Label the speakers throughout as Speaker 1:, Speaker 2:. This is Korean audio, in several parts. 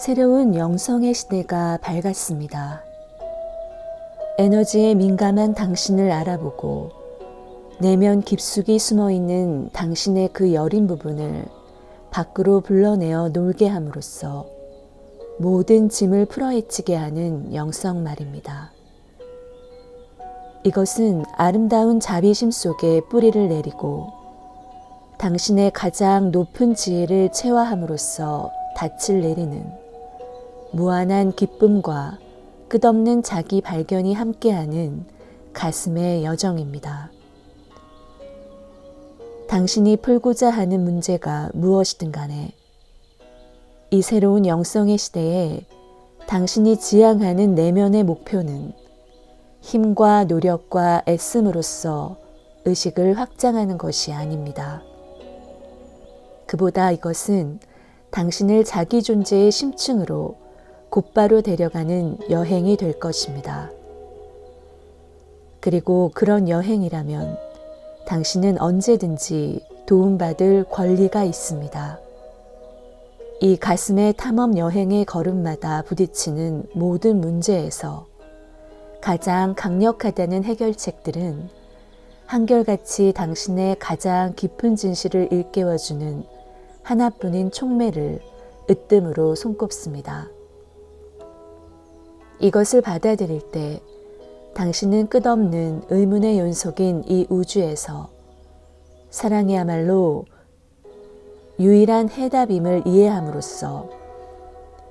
Speaker 1: 새로운 영성의 시대가 밝았습니다. 에너지에 민감한 당신을 알아보고 내면 깊숙이 숨어 있는 당신의 그 여린 부분을 밖으로 불러내어 놀게 함으로써 모든 짐을 풀어헤치게 하는 영성 말입니다. 이것은 아름다운 자비심 속에 뿌리를 내리고 당신의 가장 높은 지혜를 체화함으로써 닻을 내리는 무한한 기쁨과 끝없는 자기 발견이 함께하는 가슴의 여정입니다. 당신이 풀고자 하는 문제가 무엇이든 간에 이 새로운 영성의 시대에 당신이 지향하는 내면의 목표는 힘과 노력과 애씀으로써 의식을 확장하는 것이 아닙니다. 그보다 이것은 당신을 자기 존재의 심층으로 곧바로 데려가는 여행이 될 것입니다. 그리고 그런 여행이라면 당신은 언제든지 도움받을 권리가 있습니다. 이 가슴의 탐험 여행의 걸음마다 부딪히는 모든 문제에서 가장 강력하다는 해결책들은 한결같이 당신의 가장 깊은 진실을 일깨워주는 하나뿐인 촉매를 으뜸으로 손꼽습니다. 이것을 받아들일 때 당신은 끝없는 의문의 연속인 이 우주에서 사랑이야말로 유일한 해답임을 이해함으로써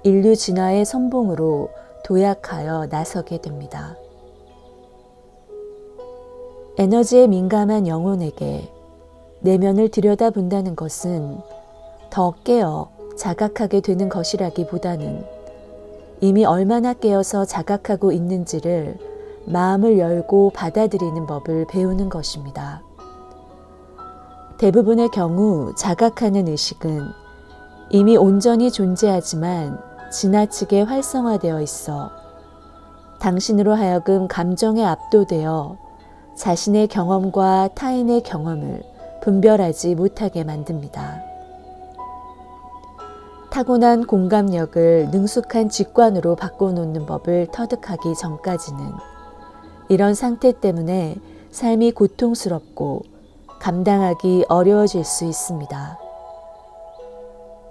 Speaker 1: 인류 진화의 선봉으로 도약하여 나서게 됩니다. 에너지에 민감한 영혼에게 내면을 들여다본다는 것은 더 깨어 자각하게 되는 것이라기보다는 이미 얼마나 깨어서 자각하고 있는지를 마음을 열고 받아들이는 법을 배우는 것입니다. 대부분의 경우 자각하는 의식은 이미 온전히 존재하지만 지나치게 활성화되어 있어 당신으로 하여금 감정에 압도되어 자신의 경험과 타인의 경험을 분별하지 못하게 만듭니다. 타고난 공감력을 능숙한 직관으로 바꿔놓는 법을 터득하기 전까지는 이런 상태 때문에 삶이 고통스럽고 감당하기 어려워질 수 있습니다.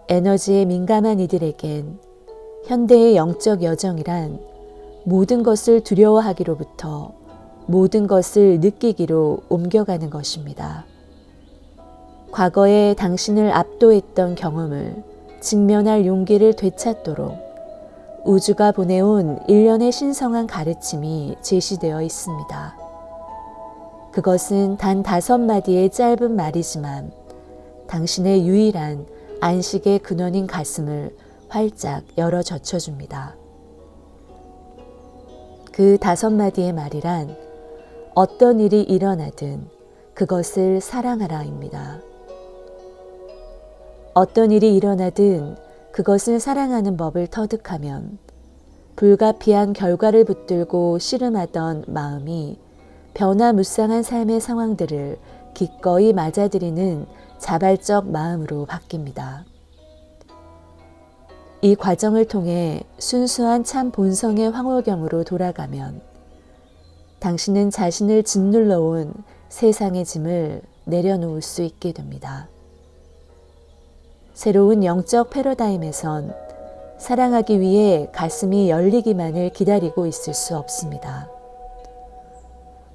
Speaker 1: 에너지에 민감한 이들에겐 현대의 영적 여정이란 모든 것을 두려워하기로부터 모든 것을 느끼기로 옮겨가는 것입니다. 과거에 당신을 압도했던 경험을 직면할 용기를 되찾도록 우주가 보내온 일련의 신성한 가르침이 제시되어 있습니다. 그것은 단 다섯 마디의 짧은 말이지만 당신의 유일한 안식의 근원인 가슴을 활짝 열어 젖혀줍니다. 그 다섯 마디의 말이란 어떤 일이 일어나든 그것을 사랑하라입니다. 어떤 일이 일어나든 그것을 사랑하는 법을 터득하면 불가피한 결과를 붙들고 씨름하던 마음이 변화무쌍한 삶의 상황들을 기꺼이 맞아들이는 자발적 마음으로 바뀝니다. 이 과정을 통해 순수한 참 본성의 황홀경으로 돌아가면 당신은 자신을 짓눌러 온 세상의 짐을 내려놓을 수 있게 됩니다. 새로운 영적 패러다임에선 사랑하기 위해 가슴이 열리기만을 기다리고 있을 수 없습니다.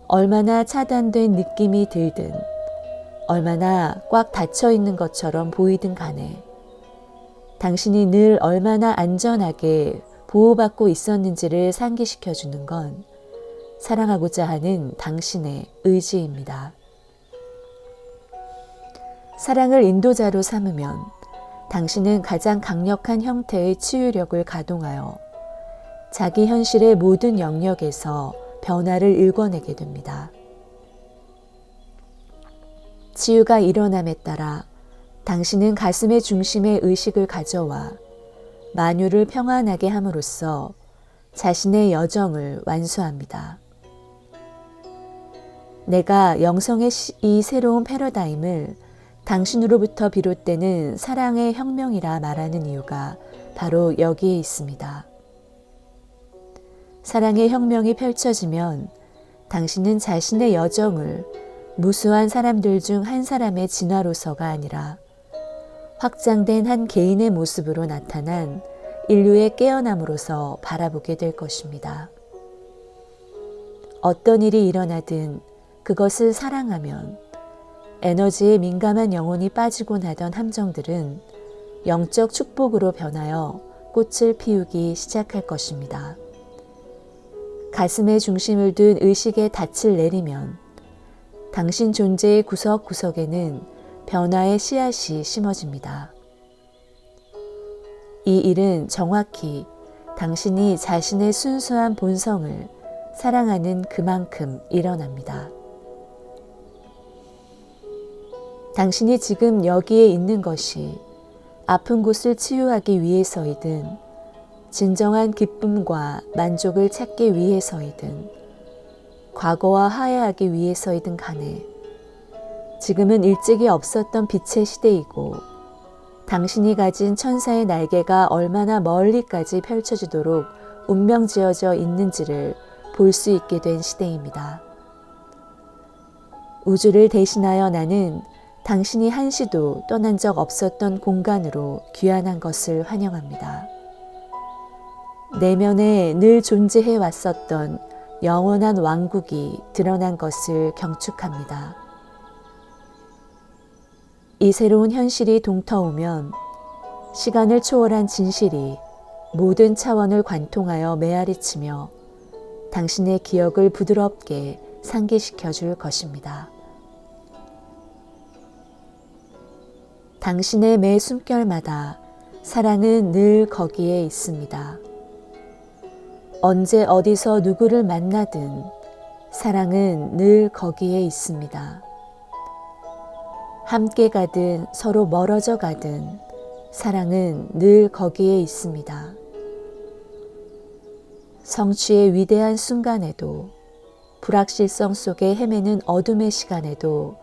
Speaker 1: 얼마나 차단된 느낌이 들든, 얼마나 꽉 닫혀 있는 것처럼 보이든 간에, 당신이 늘 얼마나 안전하게 보호받고 있었는지를 상기시켜 주는 건 사랑하고자 하는 당신의 의지입니다. 사랑을 인도자로 삼으면 당신은 가장 강력한 형태의 치유력을 가동하여 자기 현실의 모든 영역에서 변화를 일궈내게 됩니다. 치유가 일어남에 따라 당신은 가슴의 중심에 의식을 가져와 만유를 평안하게 함으로써 자신의 여정을 완수합니다. 내가 영성의 이 새로운 패러다임을 당신으로부터 비롯되는 사랑의 혁명이라 말하는 이유가 바로 여기에 있습니다. 사랑의 혁명이 펼쳐지면 당신은 자신의 여정을 무수한 사람들 중 한 사람의 진화로서가 아니라 확장된 한 개인의 모습으로 나타난 인류의 깨어남으로서 바라보게 될 것입니다. 어떤 일이 일어나든 그것을 사랑하면 에너지에 민감한 영혼이 빠지고 나던 함정들은 영적 축복으로 변하여 꽃을 피우기 시작할 것입니다. 가슴에 중심을 둔 의식의 닻을 내리면 당신 존재의 구석구석에는 변화의 씨앗이 심어집니다. 이 일은 정확히 당신이 자신의 순수한 본성을 사랑하는 그만큼 일어납니다. 당신이 지금 여기에 있는 것이 아픈 곳을 치유하기 위해서이든 진정한 기쁨과 만족을 찾기 위해서이든 과거와 화해하기 위해서이든 간에 지금은 일찍이 없었던 빛의 시대이고 당신이 가진 천사의 날개가 얼마나 멀리까지 펼쳐지도록 운명 지어져 있는지를 볼 수 있게 된 시대입니다. 우주를 대신하여 나는 당신이 한시도 떠난 적 없었던 공간으로 귀환한 것을 환영합니다. 내면에 늘 존재해 왔었던 영원한 왕국이 드러난 것을 경축합니다. 이 새로운 현실이 동터오면 시간을 초월한 진실이 모든 차원을 관통하여 메아리치며 당신의 기억을 부드럽게 상기시켜 줄 것입니다. 당신의 매 숨결마다 사랑은 늘 거기에 있습니다. 언제 어디서 누구를 만나든 사랑은 늘 거기에 있습니다. 함께 가든 서로 멀어져 가든 사랑은 늘 거기에 있습니다. 성취의 위대한 순간에도 불확실성 속에 헤매는 어둠의 시간에도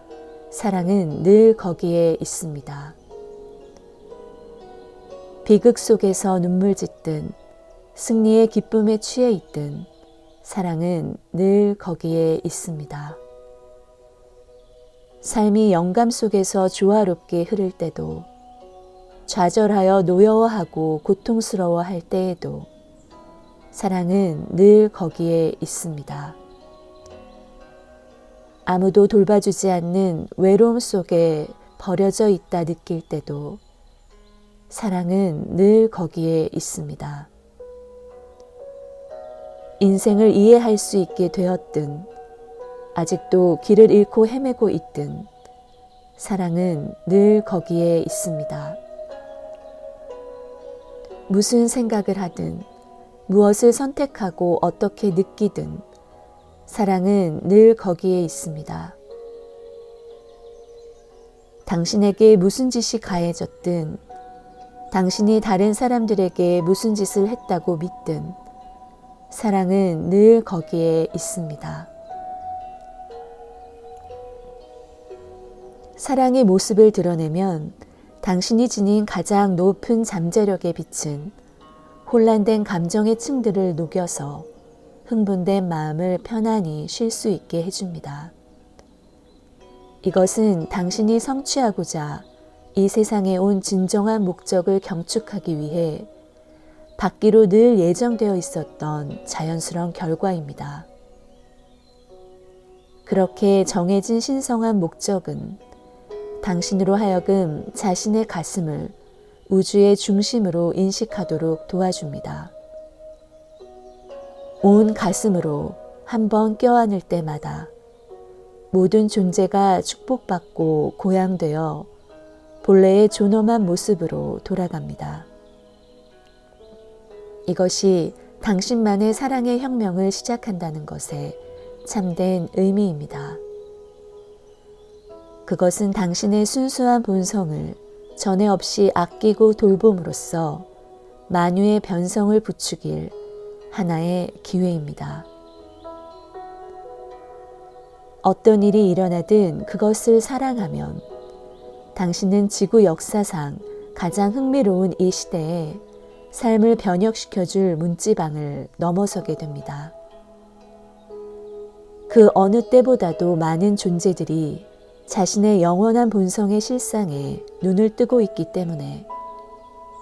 Speaker 1: 사랑은 늘 거기에 있습니다. 비극 속에서 눈물 짓든 승리의 기쁨에 취해 있든 사랑은 늘 거기에 있습니다. 삶이 영감 속에서 조화롭게 흐를 때도 좌절하여 노여워하고 고통스러워 할 때에도 사랑은 늘 거기에 있습니다. 아무도 돌봐주지 않는 외로움 속에 버려져 있다 느낄 때도 사랑은 늘 거기에 있습니다. 인생을 이해할 수 있게 되었든 아직도 길을 잃고 헤매고 있든 사랑은 늘 거기에 있습니다. 무슨 생각을 하든 무엇을 선택하고 어떻게 느끼든 사랑은 늘 거기에 있습니다. 당신에게 무슨 짓이 가해졌든 당신이 다른 사람들에게 무슨 짓을 했다고 믿든 사랑은 늘 거기에 있습니다. 사랑의 모습을 드러내면 당신이 지닌 가장 높은 잠재력의 빛은 혼란된 감정의 층들을 녹여서 흥분된 마음을 편안히 쉴 수 있게 해줍니다. 이것은 당신이 성취하고자 이 세상에 온 진정한 목적을 경축하기 위해 받기로 늘 예정되어 있었던 자연스러운 결과입니다. 그렇게 정해진 신성한 목적은 당신으로 하여금 자신의 가슴을 우주의 중심으로 인식하도록 도와줍니다. 온 가슴으로 한번 껴안을 때마다 모든 존재가 축복받고 고양되어 본래의 존엄한 모습으로 돌아갑니다. 이것이 당신만의 사랑의 혁명을 시작한다는 것에 참된 의미입니다. 그것은 당신의 순수한 본성을 전에 없이 아끼고 돌봄으로써 만유의 변성을 부추길 하나의 기회입니다. 어떤 일이 일어나든 그것을 사랑하면 당신은 지구 역사상 가장 흥미로운 이 시대에 삶을 변혁시켜줄 문지방을 넘어서게 됩니다. 그 어느 때보다도 많은 존재들이 자신의 영원한 본성의 실상에 눈을 뜨고 있기 때문에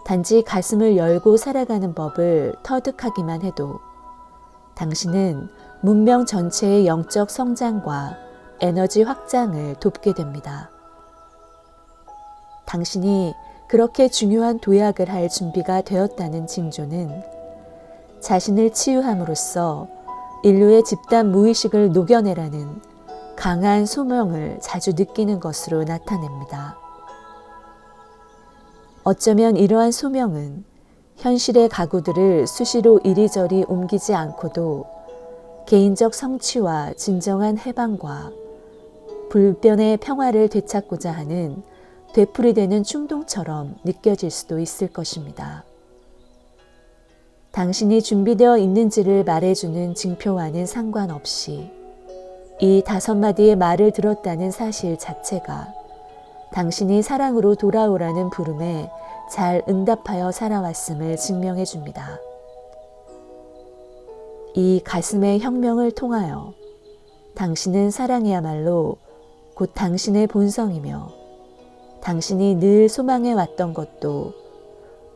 Speaker 1: 단지 가슴을 열고 살아가는 법을 터득하기만 해도 당신은 문명 전체의 영적 성장과 에너지 확장을 돕게 됩니다. 당신이 그렇게 중요한 도약을 할 준비가 되었다는 징조는 자신을 치유함으로써 인류의 집단 무의식을 녹여내라는 강한 소명을 자주 느끼는 것으로 나타냅니다. 어쩌면 이러한 소명은 현실의 가구들을 수시로 이리저리 옮기지 않고도 개인적 성취와 진정한 해방과 불변의 평화를 되찾고자 하는 되풀이되는 충동처럼 느껴질 수도 있을 것입니다. 당신이 준비되어 있는지를 말해주는 징표와는 상관없이 이 다섯 마디의 말을 들었다는 사실 자체가 당신이 사랑으로 돌아오라는 부름에 잘 응답하여 살아왔음을 증명해 줍니다. 이 가슴의 혁명을 통하여 당신은 사랑이야말로 곧 당신의 본성이며 당신이 늘 소망해 왔던 것도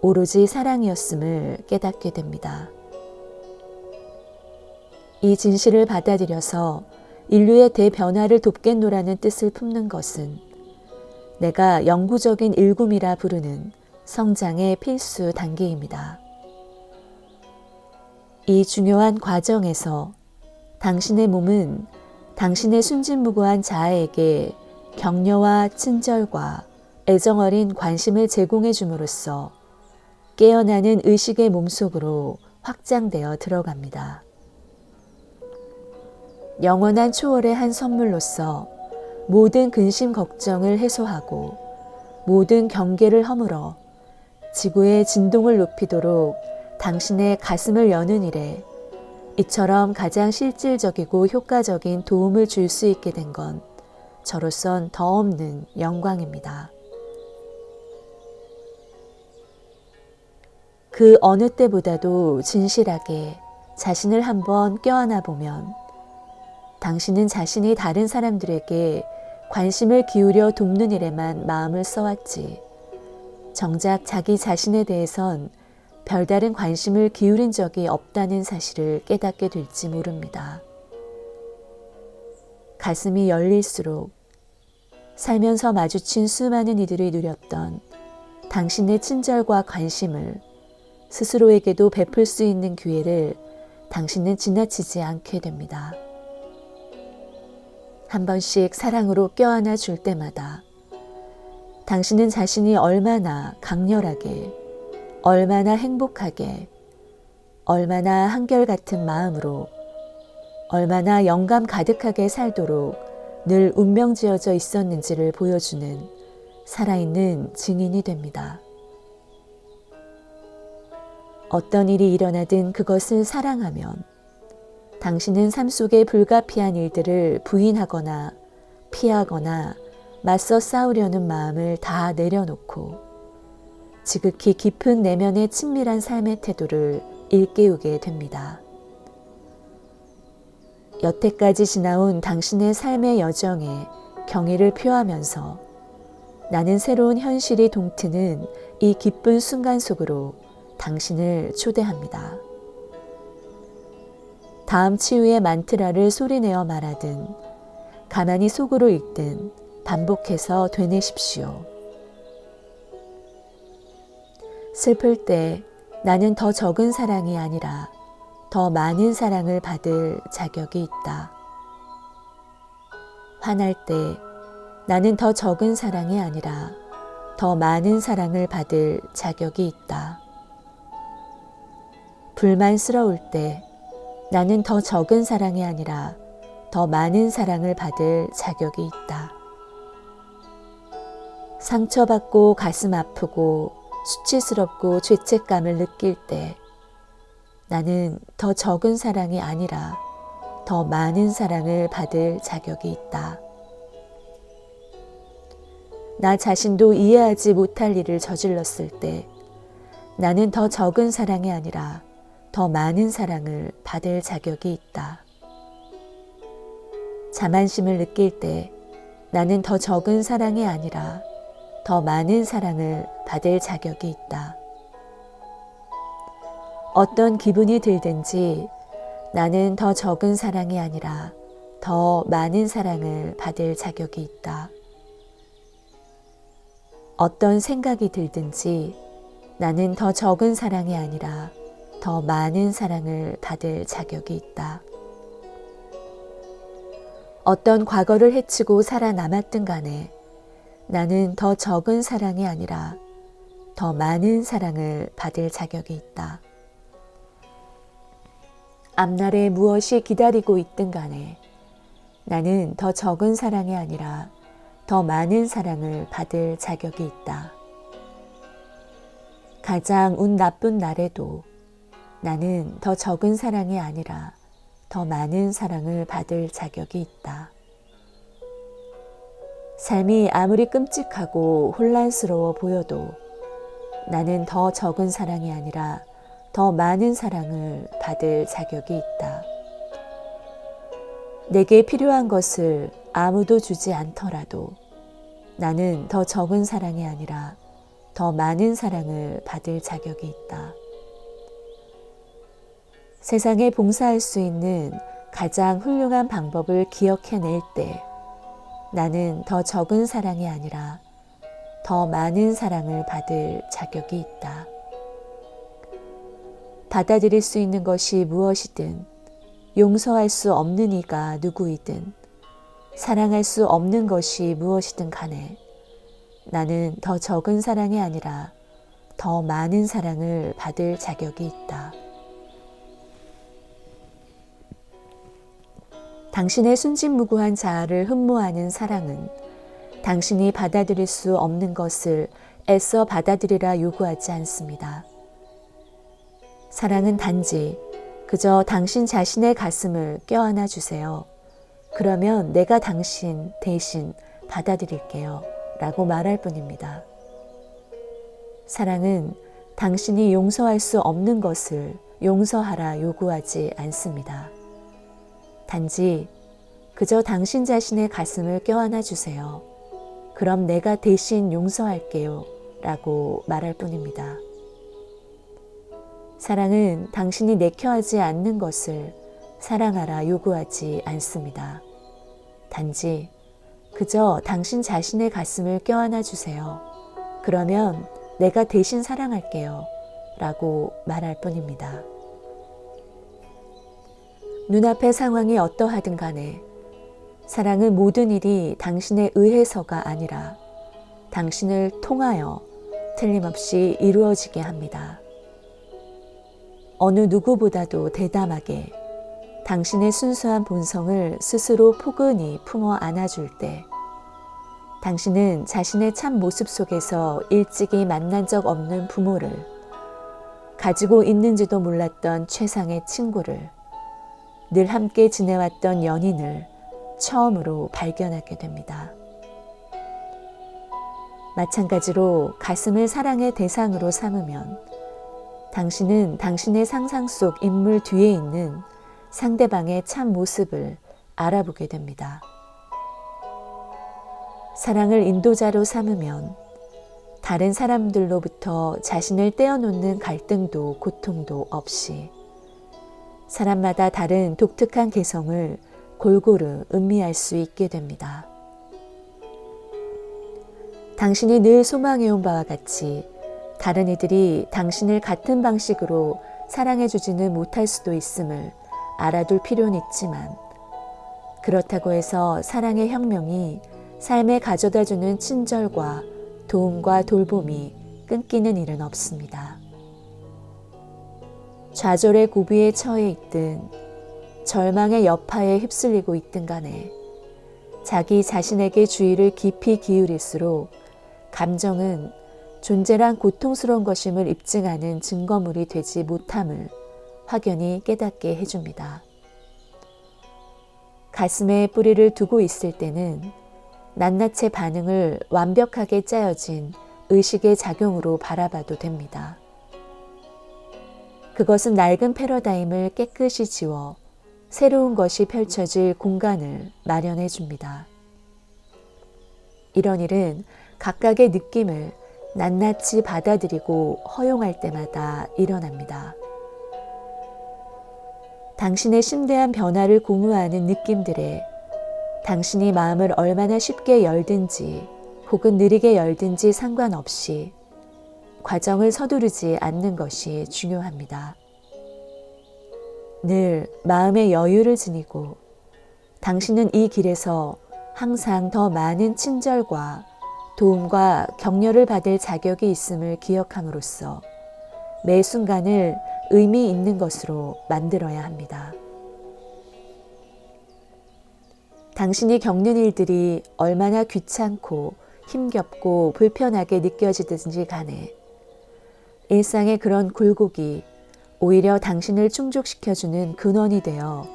Speaker 1: 오로지 사랑이었음을 깨닫게 됩니다. 이 진실을 받아들여서 인류의 대변화를 돕겠노라는 뜻을 품는 것은 내가 영구적인 일굼이라 부르는 성장의 필수 단계입니다. 이 중요한 과정에서 당신의 몸은 당신의 순진무구한 자아에게 격려와 친절과 애정어린 관심을 제공해 줌으로써 깨어나는 의식의 몸속으로 확장되어 들어갑니다. 영원한 초월의 한 선물로서 모든 근심 걱정을 해소하고 모든 경계를 허물어 지구의 진동을 높이도록 당신의 가슴을 여는 일에 이처럼 가장 실질적이고 효과적인 도움을 줄 수 있게 된 건 저로선 더 없는 영광입니다. 그 어느 때보다도 진실하게 자신을 한번 껴안아 보면 당신은 자신이 다른 사람들에게 관심을 기울여 돕는 일에만 마음을 써왔지. 정작 자기 자신에 대해선 별다른 관심을 기울인 적이 없다는 사실을 깨닫게 될지 모릅니다. 가슴이 열릴수록 살면서 마주친 수많은 이들이 누렸던 당신의 친절과 관심을 스스로에게도 베풀 수 있는 기회를 당신은 지나치지 않게 됩니다. 한 번씩 사랑으로 껴안아 줄 때마다 당신은 자신이 얼마나 강렬하게, 얼마나 행복하게, 얼마나 한결같은 마음으로, 얼마나 영감 가득하게 살도록 늘 운명 지어져 있었는지를 보여주는 살아있는 증인이 됩니다. 어떤 일이 일어나든 그것을 사랑하면 당신은 삶 속의 불가피한 일들을 부인하거나 피하거나 맞서 싸우려는 마음을 다 내려놓고 지극히 깊은 내면의 친밀한 삶의 태도를 일깨우게 됩니다. 여태까지 지나온 당신의 삶의 여정에 경의를 표하면서 나는 새로운 현실이 동트는 이 기쁜 순간 속으로 당신을 초대합니다. 다음 치유의 만트라를 소리내어 말하든 가만히 속으로 읽든 반복해서 되뇌십시오. 슬플 때 나는 더 적은 사랑이 아니라 더 많은 사랑을 받을 자격이 있다. 화날 때 나는 더 적은 사랑이 아니라 더 많은 사랑을 받을 자격이 있다. 불만스러울 때 나는 더 적은 사랑이 아니라 더 많은 사랑을 받을 자격이 있다. 상처받고 가슴 아프고 수치스럽고 죄책감을 느낄 때 나는 더 적은 사랑이 아니라 더 많은 사랑을 받을 자격이 있다. 나 자신도 이해하지 못할 일을 저질렀을 때 나는 더 적은 사랑이 아니라 더 많은 사랑을 받을 자격이 있다. 자만심을 느낄 때 나는 더 적은 사랑이 아니라 더 많은 사랑을 받을 자격이 있다. 어떤 기분이 들든지 나는 더 적은 사랑이 아니라 더 많은 사랑을 받을 자격이 있다. 어떤 생각이 들든지 나는 더 적은 사랑이 아니라 더 많은 사랑을 받을 자격이 있다. 어떤 과거를 해치고 살아남았든 간에 나는 더 적은 사랑이 아니라 더 많은 사랑을 받을 자격이 있다. 앞날에 무엇이 기다리고 있든 간에 나는 더 적은 사랑이 아니라 더 많은 사랑을 받을 자격이 있다. 가장 운 나쁜 날에도 나는 더 적은 사랑이 아니라 더 많은 사랑을 받을 자격이 있다. 삶이 아무리 끔찍하고 혼란스러워 보여도 나는 더 적은 사랑이 아니라 더 많은 사랑을 받을 자격이 있다. 내게 필요한 것을 아무도 주지 않더라도 나는 더 적은 사랑이 아니라 더 많은 사랑을 받을 자격이 있다. 세상에 봉사할 수 있는 가장 훌륭한 방법을 기억해낼 때 나는 더 적은 사랑이 아니라 더 많은 사랑을 받을 자격이 있다. 받아들일 수 있는 것이 무엇이든 용서할 수 없는 이가 누구이든 사랑할 수 없는 것이 무엇이든 간에 나는 더 적은 사랑이 아니라 더 많은 사랑을 받을 자격이 있다. 당신의 순진무구한 자아를 흠모하는 사랑은 당신이 받아들일 수 없는 것을 애써 받아들이라 요구하지 않습니다. 사랑은 단지 그저 당신 자신의 가슴을 껴안아 주세요. 그러면 내가 당신 대신 받아들일게요. 라고 말할 뿐입니다. 사랑은 당신이 용서할 수 없는 것을 용서하라 요구하지 않습니다. 단지 그저 당신 자신의 가슴을 껴안아 주세요. 그럼 내가 대신 용서할게요. 라고 말할 뿐입니다. 사랑은 당신이 내켜하지 않는 것을 사랑하라 요구하지 않습니다. 단지 그저 당신 자신의 가슴을 껴안아 주세요. 그러면 내가 대신 사랑할게요. 라고 말할 뿐입니다. 눈앞의 상황이 어떠하든 간에 사랑은 모든 일이 당신에 의해서가 아니라 당신을 통하여 틀림없이 이루어지게 합니다. 어느 누구보다도 대담하게 당신의 순수한 본성을 스스로 포근히 품어 안아줄 때 당신은 자신의 참 모습 속에서 일찍이 만난 적 없는 부모를 가지고 있는지도 몰랐던 최상의 친구를 늘 함께 지내왔던 연인을 처음으로 발견하게 됩니다. 마찬가지로 가슴을 사랑의 대상으로 삼으면 당신은 당신의 상상 속 인물 뒤에 있는 상대방의 참 모습을 알아보게 됩니다. 사랑을 인도자로 삼으면 다른 사람들로부터 자신을 떼어놓는 갈등도 고통도 없이 사람마다 다른 독특한 개성을 골고루 음미할 수 있게 됩니다. 당신이 늘 소망해온 바와 같이 다른 이들이 당신을 같은 방식으로 사랑해주지는 못할 수도 있음을 알아둘 필요는 있지만 그렇다고 해서 사랑의 혁명이 삶에 가져다주는 친절과 도움과 돌봄이 끊기는 일은 없습니다. 좌절의 고비에 처해 있든 절망의 여파에 휩쓸리고 있든 간에 자기 자신에게 주의를 깊이 기울일수록 감정은 존재란 고통스러운 것임을 입증하는 증거물이 되지 못함을 확연히 깨닫게 해줍니다. 가슴에 뿌리를 두고 있을 때는 낱낱의 반응을 완벽하게 짜여진 의식의 작용으로 바라봐도 됩니다. 그것은 낡은 패러다임을 깨끗이 지워 새로운 것이 펼쳐질 공간을 마련해 줍니다. 이런 일은 각각의 느낌을 낱낱이 받아들이고 허용할 때마다 일어납니다. 당신의 심대한 변화를 공유하는 느낌들에 당신이 마음을 얼마나 쉽게 열든지 혹은 느리게 열든지 상관없이 과정을 서두르지 않는 것이 중요합니다. 늘 마음의 여유를 지니고 당신은 이 길에서 항상 더 많은 친절과 도움과 격려를 받을 자격이 있음을 기억함으로써 매 순간을 의미 있는 것으로 만들어야 합니다. 당신이 겪는 일들이 얼마나 귀찮고 힘겹고 불편하게 느껴지든지 간에 일상의 그런 굴곡이 오히려 당신을 충족시켜주는 근원이 되어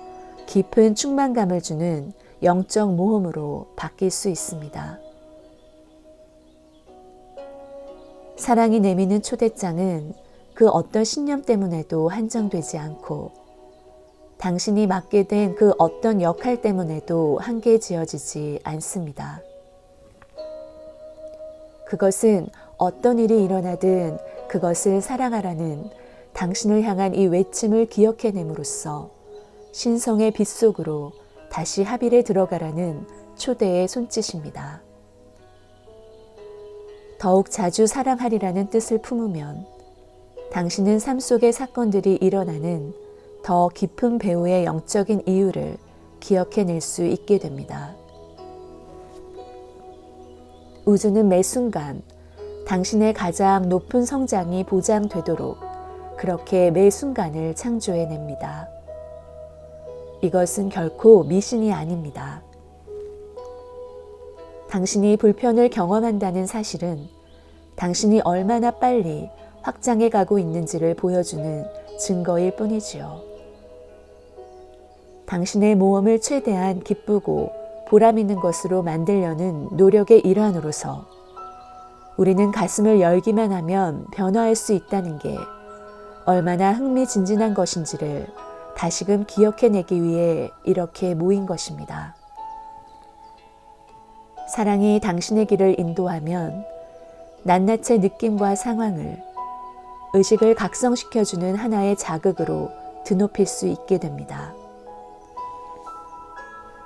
Speaker 1: 깊은 충만감을 주는 영적 모험으로 바뀔 수 있습니다. 사랑이 내미는 초대장은 그 어떤 신념 때문에도 한정되지 않고 당신이 맡게 된 그 어떤 역할 때문에도 한계 지어지지 않습니다. 그것은 어떤 일이 일어나든 그것을 사랑하라는 당신을 향한 이 외침을 기억해냄으로써 신성의 빛 속으로 다시 합의에 들어가라는 초대의 손짓입니다. 더욱 자주 사랑하리라는 뜻을 품으면 당신은 삶 속의 사건들이 일어나는 더 깊은 배우의 영적인 이유를 기억해낼 수 있게 됩니다. 우주는 매 순간 당신의 가장 높은 성장이 보장되도록 그렇게 매 순간을 창조해냅니다. 이것은 결코 미신이 아닙니다. 당신이 불편을 경험한다는 사실은 당신이 얼마나 빨리 확장해 가고 있는지를 보여주는 증거일 뿐이지요. 당신의 모험을 최대한 기쁘고 보람 있는 것으로 만들려는 노력의 일환으로서 우리는 가슴을 열기만 하면 변화할 수 있다는 게 얼마나 흥미진진한 것인지를 다시금 기억해내기 위해 이렇게 모인 것입니다. 사랑이 당신의 길을 인도하면 낱낱의 느낌과 상황을 의식을 각성시켜주는 하나의 자극으로 드높일 수 있게 됩니다.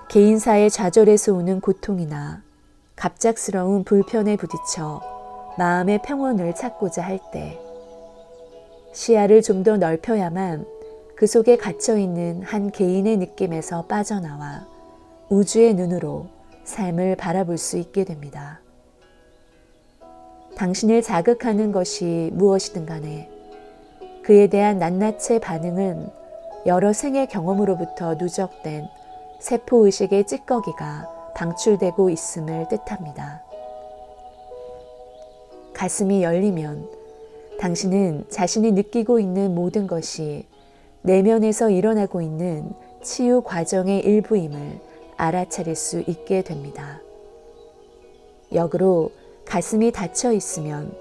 Speaker 1: 개인사의 좌절에서 오는 고통이나 갑작스러운 불편에 부딪혀 마음의 평온을 찾고자 할 때 시야를 좀 더 넓혀야만 그 속에 갇혀 있는 한 개인의 느낌에서 빠져나와 우주의 눈으로 삶을 바라볼 수 있게 됩니다. 당신을 자극하는 것이 무엇이든 간에 그에 대한 낱낱의 반응은 여러 생의 경험으로부터 누적된 세포의식의 찌꺼기가 방출되고 있음을 뜻합니다. 가슴이 열리면 당신은 자신이 느끼고 있는 모든 것이 내면에서 일어나고 있는 치유 과정의 일부임을 알아차릴 수 있게 됩니다. 역으로 가슴이 닫혀 있으면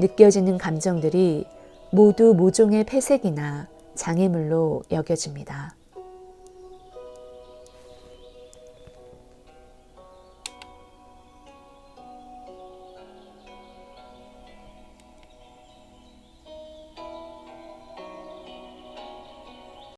Speaker 1: 느껴지는 감정들이 모두 모종의 폐색이나 장애물로 여겨집니다.